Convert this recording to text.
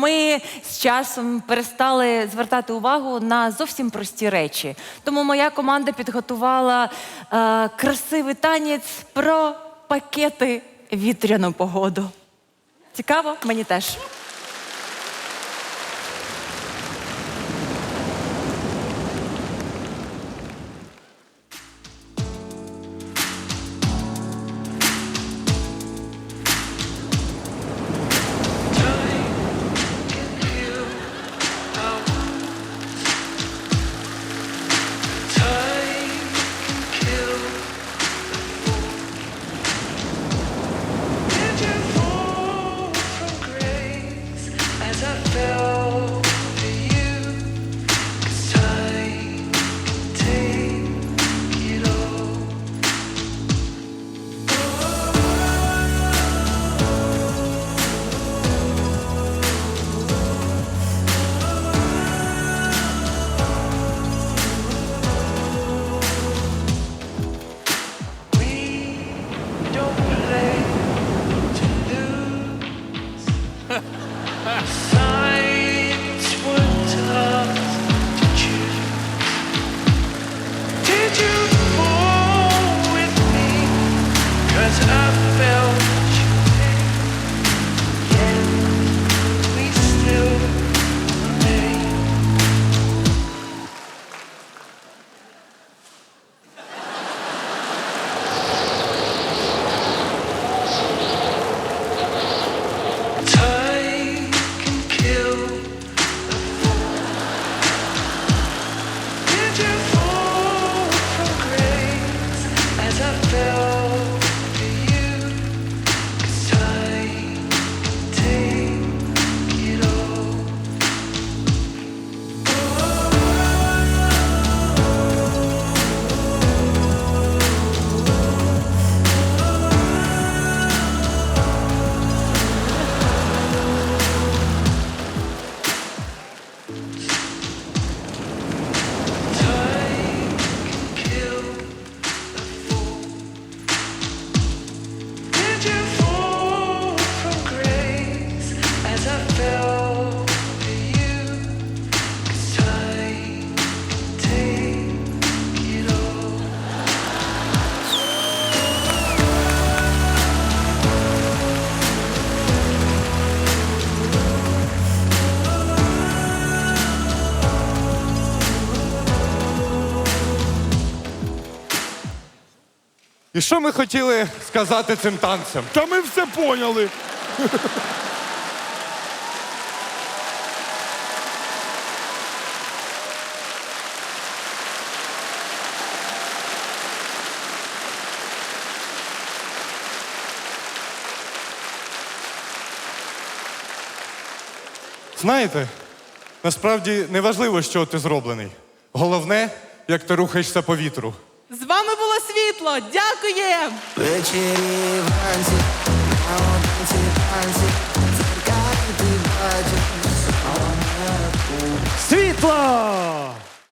Ми з часом перестали звертати увагу на зовсім прості речі. Тому моя команда підготувала е, красивий танець про пакети вітряну погоду. Цікаво? Мені теж. Yes! І що ми хотіли сказати цим танцем? Та ми все поняли. Знаєте, насправді не важливо, що ти зроблений. Головне, як ти рухаєшся по вітру. Світло. Дякуємо! Ввечері вранці, танці,